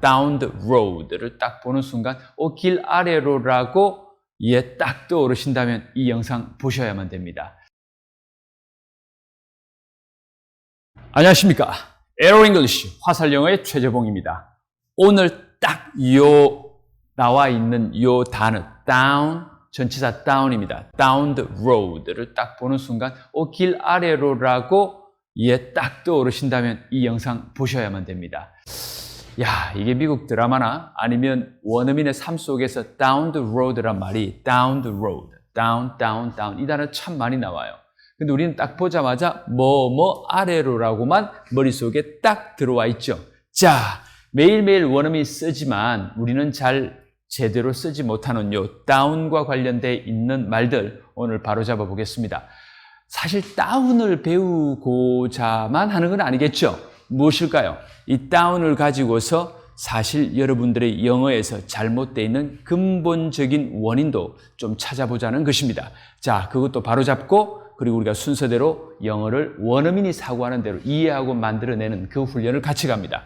down the road를 딱 보는 순간 어, 길 아래로라고 예, 딱 떠오르신다면 이 영상 보셔야만 됩니다. 안녕하십니까. 에로 잉글리시 화살 영어의 최재봉입니다. 오늘 딱 요 나와 있는 요 단어 down 전치사 down입니다. down the road를 딱 보는 순간 어, 길 아래로라고 예, 딱 떠오르신다면 이 영상 보셔야만 됩니다. 야, 이게 미국 드라마나 아니면 원어민의 삶 속에서 down the road란 말이 down the road, down, down, down 이 단어 참 많이 나와요. 근데 우리는 딱 보자마자 뭐, 뭐 아래로라고만 머릿속에 딱 들어와 있죠. 자, 매일매일 원어민 쓰지만 우리는 잘 제대로 쓰지 못하는 요 다운과 관련돼 있는 말들 오늘 바로 잡아 보겠습니다. 사실 다운을 배우고자만 하는 건 아니겠죠. 무엇일까요? 이 다운을 가지고서 사실 여러분들의 영어에서 잘못되어 있는 근본적인 원인도 좀 찾아보자는 것입니다. 자, 그것도 바로 잡고 그리고 우리가 순서대로 영어를 원어민이 사고하는 대로 이해하고 만들어내는 그 훈련을 같이 갑니다.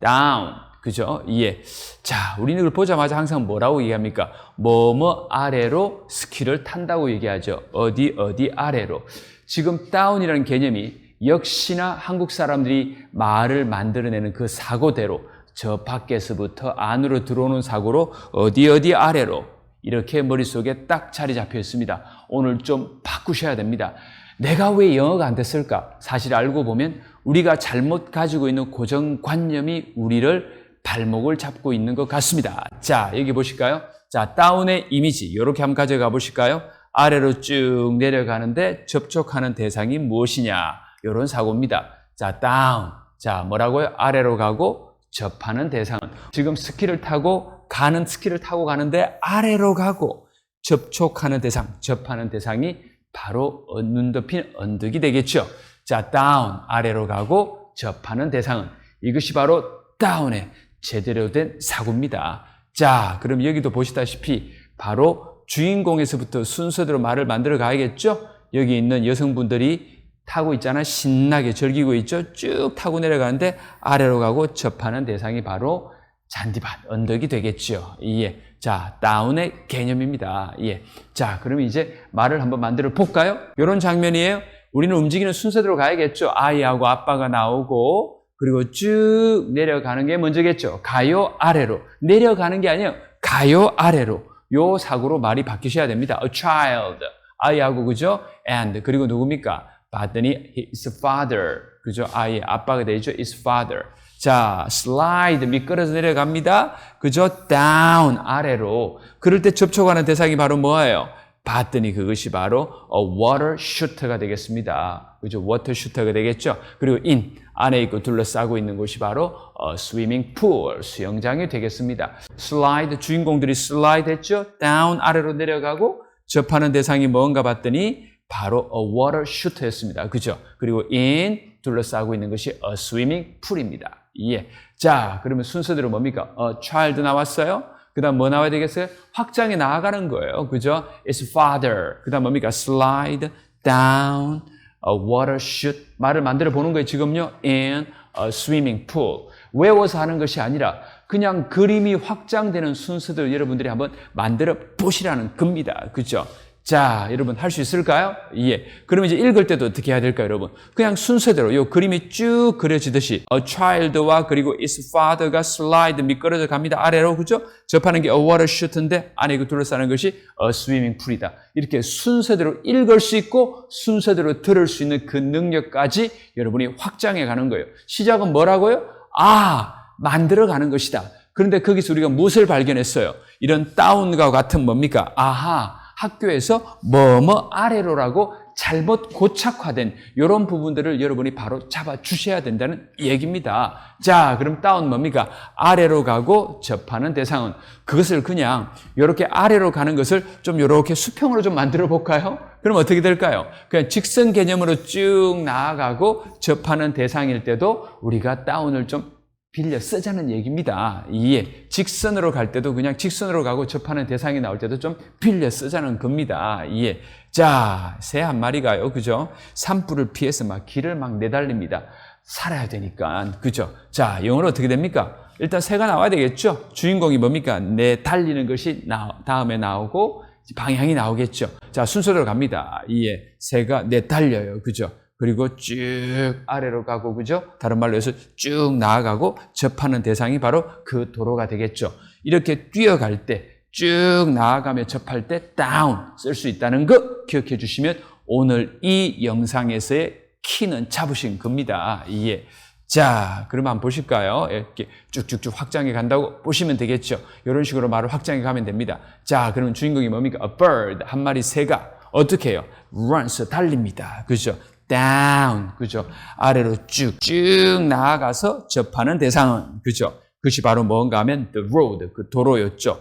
down. 그죠? 예. 자, 우리는 이걸 보자마자 항상 뭐라고 얘기합니까? 뭐, 뭐 아래로 스키를 탄다고 얘기하죠. 어디, 어디 아래로. 지금 다운이라는 개념이 역시나 한국 사람들이 말을 만들어내는 그 사고대로 저 밖에서부터 안으로 들어오는 사고로 어디, 어디 아래로 이렇게 머릿속에 딱 자리 잡혀 있습니다. 오늘 좀 바꾸셔야 됩니다. 내가 왜 영어가 안 됐을까? 사실 알고 보면 우리가 잘못 가지고 있는 고정관념이 우리를 발목을 잡고 있는 것 같습니다. 자, 여기 보실까요? 자, 다운의 이미지. 이렇게 한번 가져가 보실까요? 아래로 쭉 내려가는데 접촉하는 대상이 무엇이냐? 이런 사고입니다. 자, 다운. 자, 뭐라고요? 아래로 가고 접하는 대상은 지금 스키를 타고 가는 스키를 타고 가는데 아래로 가고 접촉하는 대상, 접하는 대상이 바로 눈 덮인 언덕이 되겠죠. 자, 다운, 아래로 가고 접하는 대상은 이것이 바로 다운의 제대로 된 사고입니다. 자, 그럼 여기도 보시다시피 바로 주인공에서부터 순서대로 말을 만들어 가야겠죠? 여기 있는 여성분들이 타고 있잖아. 신나게 즐기고 있죠? 쭉 타고 내려가는데 아래로 가고 접하는 대상이 바로 잔디밭, 언덕이 되겠죠. 예. 자, 다운의 개념입니다. 예. 자, 그러면 이제 말을 한번 만들어 볼까요? 이런 장면이에요. 우리는 움직이는 순서대로 가야겠죠. 아이하고 아빠가 나오고, 그리고 쭉 내려가는 게 먼저겠죠. 가요 아래로. 내려가는 게 아니에요. 가요 아래로. 요 사고로 말이 바뀌셔야 됩니다. A child. 아이하고 그죠? And. 그리고 누굽니까? 봤더니 his father. 그죠? 아이의 아빠가 되죠. his father. 자, 슬라이드 미끄러져 내려갑니다. 그죠? down 아래로. 그럴 때 접촉하는 대상이 바로 뭐예요? 봤더니 그것이 바로 a water shooter가 되겠습니다. 그죠? water shooter가 되겠죠? 그리고 in 안에 있고 둘러싸고 있는 곳이 바로 a swimming pool 수영장이 되겠습니다. 슬라이드 주인공들이 슬라이드 했죠? down 아래로 내려가고 접하는 대상이 뭔가 봤더니 바로 a water shooter였습니다. 그죠? 그리고 in 둘러싸고 있는 것이 a swimming pool입니다. 예. 자, 그러면 순서대로 뭡니까? 어, child 나왔어요? 그 다음 뭐 나와야 되겠어요? 확장해 나아가는 거예요. 그죠? It's father. 그 다음 뭡니까? slide down a water shoot. 말을 만들어 보는 거예요. 지금요. in a swimming pool. 외워서 하는 것이 아니라 그냥 그림이 확장되는 순서대로 여러분들이 한번 만들어 보시라는 겁니다. 그죠? 자, 여러분 할 수 있을까요? 예. 그러면 이제 읽을 때도 어떻게 해야 될까요, 여러분? 그냥 순서대로 요 그림이 쭉 그려지듯이 a child와 그리고 its father가 slide 미끄러져 갑니다. 아래로 그죠? 접하는 게 a water shoot인데 안에 그 둘러싸는 것이 a swimming pool이다. 이렇게 순서대로 읽을 수 있고 순서대로 들을 수 있는 그 능력까지 여러분이 확장해 가는 거예요. 시작은 뭐라고요? 아, 만들어 가는 것이다. 그런데 거기서 우리가 무엇을 발견했어요? 이런 다운과 같은 뭡니까? 아하. 학교에서 뭐뭐 아래로라고 잘못 고착화된 이런 부분들을 여러분이 바로 잡아 주셔야 된다는 얘기입니다. 자, 그럼 다운 뭡니까? 아래로 가고 접하는 대상은 그것을 그냥 이렇게 아래로 가는 것을 좀 이렇게 수평으로 좀 만들어 볼까요? 그럼 어떻게 될까요? 그냥 직선 개념으로 쭉 나아가고 접하는 대상일 때도 우리가 다운을 좀 빌려 쓰자는 얘기입니다. 예. 직선으로 갈 때도 그냥 직선으로 가고 접하는 대상이 나올 때도 좀 빌려 쓰자는 겁니다. 예. 자, 새 한 마리가요. 그죠? 산불을 피해서 막 길을 막 내달립니다. 살아야 되니까. 그죠? 자, 영어로 어떻게 됩니까? 일단 새가 나와야 되겠죠. 주인공이 뭡니까? 내 달리는 것이 나, 다음에 나오고 방향이 나오겠죠. 자, 순서대로 갑니다. 이에 새가 내 달려요. 그죠? 그리고 쭉 아래로 가고, 그죠? 다른 말로 해서 쭉 나아가고 접하는 대상이 바로 그 도로가 되겠죠. 이렇게 뛰어갈 때, 쭉 나아가며 접할 때 down 쓸수 있다는 거 기억해 주시면 오늘 이 영상에서의 키는 잡으신 겁니다. 이해. 자, 그러면 한번 보실까요? 이렇게 쭉쭉쭉 확장해 간다고 보시면 되겠죠. 이런 식으로 말을 확장해 가면 됩니다. 자, 그러면 주인공이 뭡니까? A bird, 한 마리 새가 어떻게 해요? runs, 달립니다. 그죠? Down, 그죠? 아래로 쭉, 쭉 나아가서 접하는 대상은, 그죠? 그것이 바로 뭔가 하면 the road, 그 도로였죠.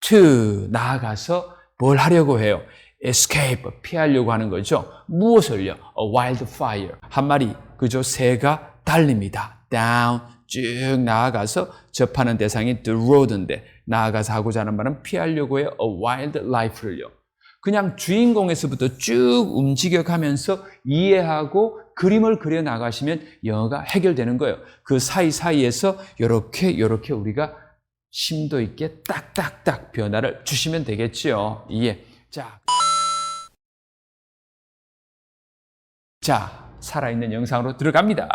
to, 나아가서 뭘 하려고 해요? escape, 피하려고 하는 거죠. 무엇을요? A wildfire. 한 마리, 그죠? 새가 달립니다. down, 쭉 나아가서 접하는 대상이 the road인데, 나아가서 하고자 하는 말은 피하려고 해요. A wildlife를요. 그냥 주인공에서부터 쭉 움직여 가면서 이해하고 그림을 그려 나가시면 영어가 해결되는 거예요. 그 사이사이에서 이렇게 요렇게 우리가 심도 있게 딱딱딱 변화를 주시면 되겠지요. 이해. 자. 자, 살아있는 영상으로 들어갑니다.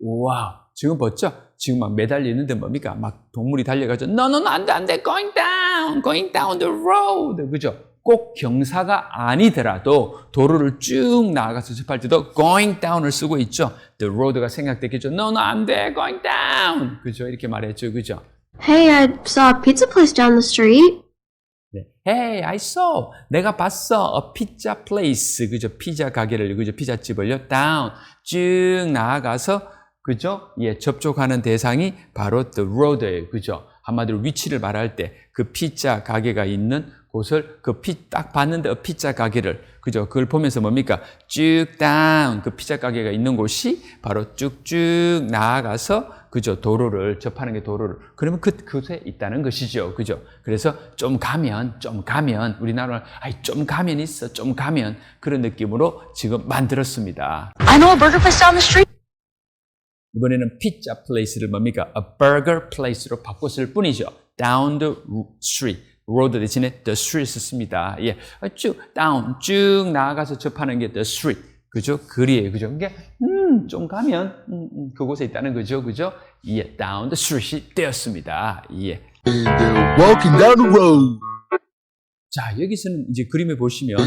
와, 지금 봤죠? 지금 막 매달리는데 뭡니까? 막 동물이 달려가지고 no, no, no, 안 돼, 안 돼, going down, going down the road. 그죠? 꼭 경사가 아니더라도 도로를 쭉 나아가서 접할 때도 going down을 쓰고 있죠. The road가 생각됐겠죠. No, no, 안 돼, going down. 그죠? 이렇게 말했죠. 그죠? Hey, I saw a pizza place down the street. 네. Hey, I saw. 내가 봤어. A pizza place. 그죠? 피자 가게를, 그죠? 피자집을요. down. 쭉 나아가서, 그죠? 예, 접촉하는 대상이 바로 the road예요. 그죠? 한마디로 위치를 말할 때 그 피자 가게가 있는 곳을 그 피 딱 봤는데 어, 피자 가게를 그죠? 그걸 보면서 뭡니까? 쭉 down 그 피자 가게가 있는 곳이 바로 쭉쭉 나아가서 그죠? 도로를 접하는 게 도로를 그러면 그 그곳에 있다는 것이죠. 그죠? 그래서 좀 가면 좀 가면 우리나라 아이 좀 가면 있어. 좀 가면 그런 느낌으로 지금 만들었습니다. I know a burger place down the street. 이번에는 피자 플레이스를 뭡니까? A burger place로 바꿨을 뿐이죠. Down the street. road 대신에 the street 씁니다. 예. 쭉, down, 쭉 나아가서 접하는 게 the street. 그죠? 거리예요. 그죠? 그게, 음, 좀 가면, 음, 음, 그곳에 있다는 거죠. 그죠? 예, down the street이 되었습니다. 예. Walking down the road. 자, 여기서는 이제 그림에 보시면, 어,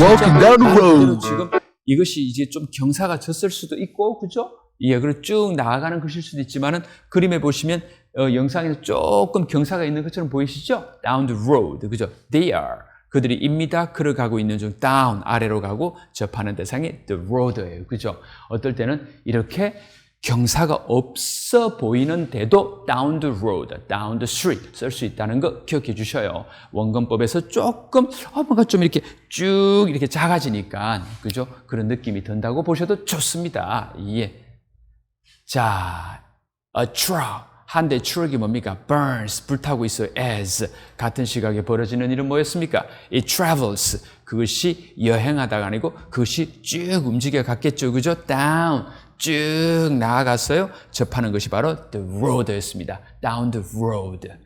walking down the road. 지금 이것이 이제 좀 경사가 졌을 수도 있고, 그죠? 예, 그리고 쭉 나아가는 것일 수도 있지만은 그림에 보시면 어, 영상에서 조금 경사가 있는 것처럼 보이시죠? Down the road, 그죠? They are. 그들이 입니다. 걸어가고 있는 중 down 아래로 가고 접하는 대상이 the road예요. 그죠? 어떨 때는 이렇게 경사가 없어 보이는데도 down the road, down the street 쓸 수 있다는 거 기억해 주셔요. 원근법에서 조금 어, 뭔가 좀 이렇게 쭉 이렇게 작아지니까 그죠? 그런 느낌이 든다고 보셔도 좋습니다. 예. 자, a truck 한 대 추억이 뭡니까? burns 불타고 있어요. as 같은 시각에 벌어지는 일은 뭐였습니까? it travels 그것이 여행하다가 아니고 그것이 쭉 움직여 갔겠죠. 그죠? down 쭉 나아갔어요. 접하는 것이 바로 the road였습니다. down the road. 하,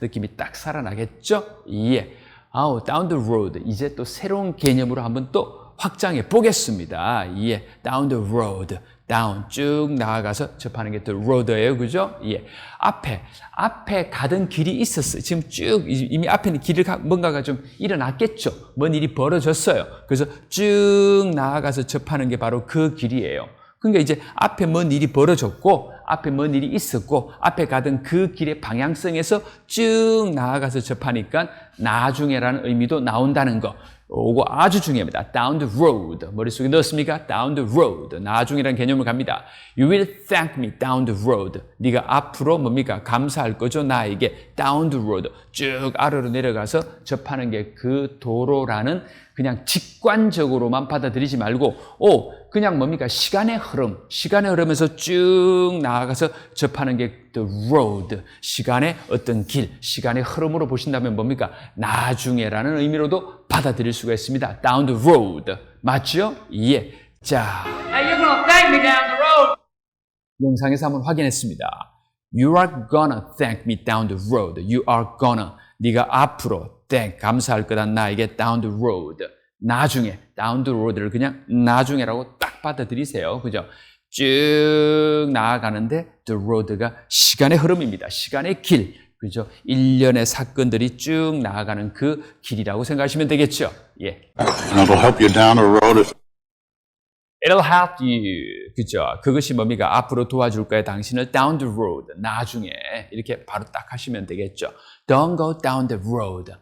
느낌이 딱 살아나겠죠? 예. 아우, down the road. 이제 또 새로운 개념으로 한번 또 확장해 보겠습니다. 예. down the road. Down 쭉 나아가서 접하는 게 the road예요. 그죠? 예. 앞에 앞에 가던 길이 있었어요. 지금 쭉 이미 앞에는 길을 가, 뭔가가 좀 일어났겠죠. 뭔 일이 벌어졌어요. 그래서 쭉 나아가서 접하는 게 바로 그 길이에요. 그러니까 이제 앞에 뭔 일이 벌어졌고 앞에 뭔 일이 있었고 앞에 가던 그 길의 방향성에서 쭉 나아가서 접하니까 나중에라는 의미도 나온다는 거. 오고 아주 중요합니다. down the road. 머릿속에 넣었습니까? down the road. 나중이라는 개념을 갑니다. You will thank me down the road. 네가 앞으로 뭡니까? 감사할 거죠. 나에게 down the road. 쭉 아래로 내려가서 접하는 게 그 도로라는 그냥 직관적으로만 받아들이지 말고 오 그냥 뭡니까 시간의 흐름 시간의 흐름에서 쭉 나아가서 접하는 게 the road 시간의 어떤 길 시간의 흐름으로 보신다면 뭡니까 나중에라는 의미로도 받아들일 수가 있습니다 down the road 맞죠? 예. 자. 영상에서 한번 확인했습니다. You are gonna thank me down the road. You are gonna. 네가 앞으로 thank 감사할 거다 나에게 down the road. 나중에 down the road를 그냥 나중에라고 딱 받아들이세요. 그죠? 쭉 나아가는데 the road가 시간의 흐름입니다. 시간의 길. 그죠? 일련의 사건들이 쭉 나아가는 그 길이라고 생각하시면 되겠죠. 예. it'll help you down the road It'll help you. 그죠? 그것이 뭡니까? 앞으로 도와줄 거야. 당신을 down the road. 나중에. 이렇게 바로 딱 하시면 되겠죠. Don't go down the road.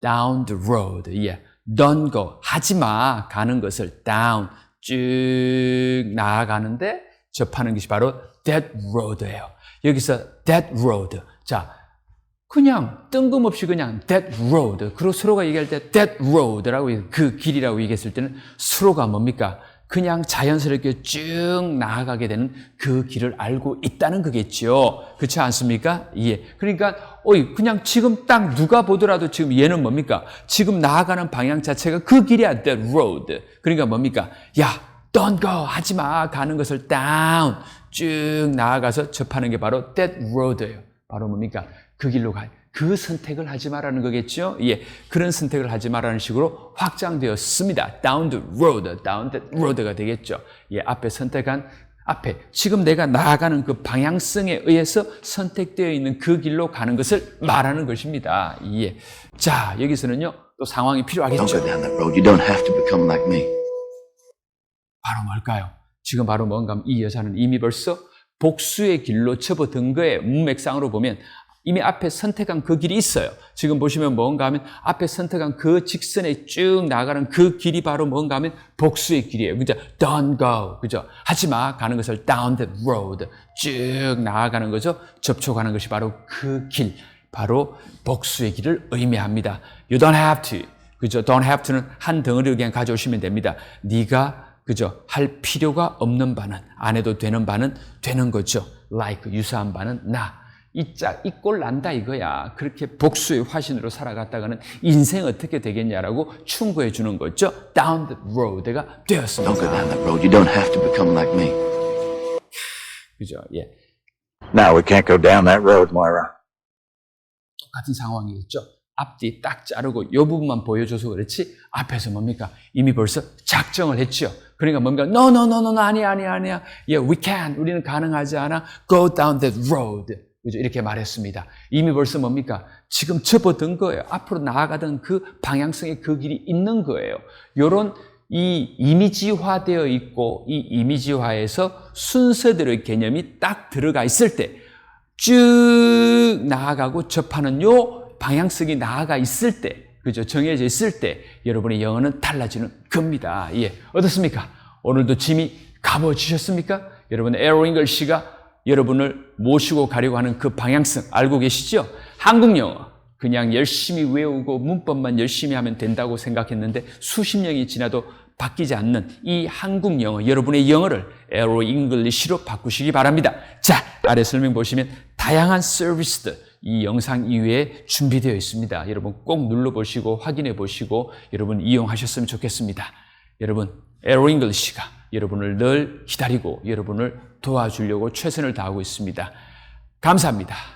Down the road. 예. Don't go. 하지 마. 가는 것을 down. 쭉 나아가는데 접하는 것이 바로 that road예요. 여기서 that road. 자, 그냥 뜬금없이 그냥 that road. 그리고 서로가 얘기할 때 that road라고 그 길이라고 얘기했을 때는 서로가 뭡니까? 그냥 자연스럽게 쭉 나아가게 되는 그 길을 알고 있다는 거겠죠. 그렇지 않습니까? 예. 그러니까 어이 그냥 지금 딱 누가 보더라도 지금 얘는 뭡니까? 지금 나아가는 방향 자체가 그 길이야. that road. 그러니까 뭡니까? 야, don't go 하지 마. 가는 것을 down 쭉 나아가서 접하는 게 바로 that road예요. 바로 뭡니까? 그 길로 가. 그 선택을 하지 말라는 거겠죠? 예. 그런 선택을 하지 말라는 식으로 확장되었습니다. down the road, down the road가 되겠죠. 예. 앞에 선택한, 앞에, 지금 내가 나아가는 그 방향성에 의해서 선택되어 있는 그 길로 가는 것을 말하는 것입니다. 예. 자, 여기서는요, 또 상황이 필요하겠죠. go down that road. You don't have to become like me. 바로 뭘까요? 지금 바로 뭔가 이 여자는 이미 벌써 복수의 길로 접어든 거에 문맥상으로 보면 이미 앞에 선택한 그 길이 있어요. 지금 보시면 뭔가 하면 앞에 선택한 그 직선에 쭉 나가는 그 길이 바로 뭔가 하면 복수의 길이에요. 그죠? Don't go. 그죠? 하지 마. 가는 것을 down that road. 쭉 나아가는 거죠. 접촉하는 것이 바로 그 길. 바로 복수의 길을 의미합니다. You don't have to. 그죠? Don't have to는 한 덩어리를 그냥 가져오시면 됩니다. 네가 그죠? 할 필요가 없는 바는 안 해도 되는 바는 되는 거죠. like 유사한 바는 나. 이짝 이꼴 난다 이거야. 그렇게 복수의 화신으로 살아갔다가는 인생 어떻게 되겠냐라고 충고해 주는 거죠. down the road가 Don't go 되었습니다. down that road. You don't have to become like me. 그죠? 예. No, we can't go down that road, Moira. 똑같은 상황이겠죠. 앞뒤 딱 자르고 이 부분만 보여줘서 그렇지 앞에서 뭡니까 이미 벌써 작정을 했죠. 그러니까 뭔가 no no no no no, 아니야 아니야 아니야 yeah we can 우리는 가능하지 않아 go down that road 그죠 이렇게 말했습니다. 이미 벌써 뭡니까 지금 접어든 거예요. 앞으로 나아가던 그 방향성의 그 길이 있는 거예요. 요런 이 이미지화되어 있고 이 이미지화에서 순서대로의 개념이 딱 들어가 있을 때 쭉 나아가고 접하는 요 방향성이 나아가 있을 때, 그죠? 정해져 있을 때 여러분의 영어는 달라지는 겁니다. 예. 어떻습니까? 오늘도 짐이 가보지셨습니까? 여러분 에로 잉글 씨가 여러분을 모시고 가려고 하는 그 방향성 알고 계시죠? 한국 영어 그냥 열심히 외우고 문법만 열심히 하면 된다고 생각했는데 수십 년이 지나도 바뀌지 않는 이 한국 영어, 여러분의 영어를 에로 잉글리시로 바꾸시기 바랍니다. 자, 아래 설명 보시면 다양한 서비스들 이 영상 이외에 준비되어 있습니다. 여러분 꼭 눌러 보시고 확인해 보시고 여러분 이용하셨으면 좋겠습니다. 여러분 에로 잉글리시가 여러분을 늘 기다리고 여러분을 도와주려고 최선을 다하고 있습니다. 감사합니다.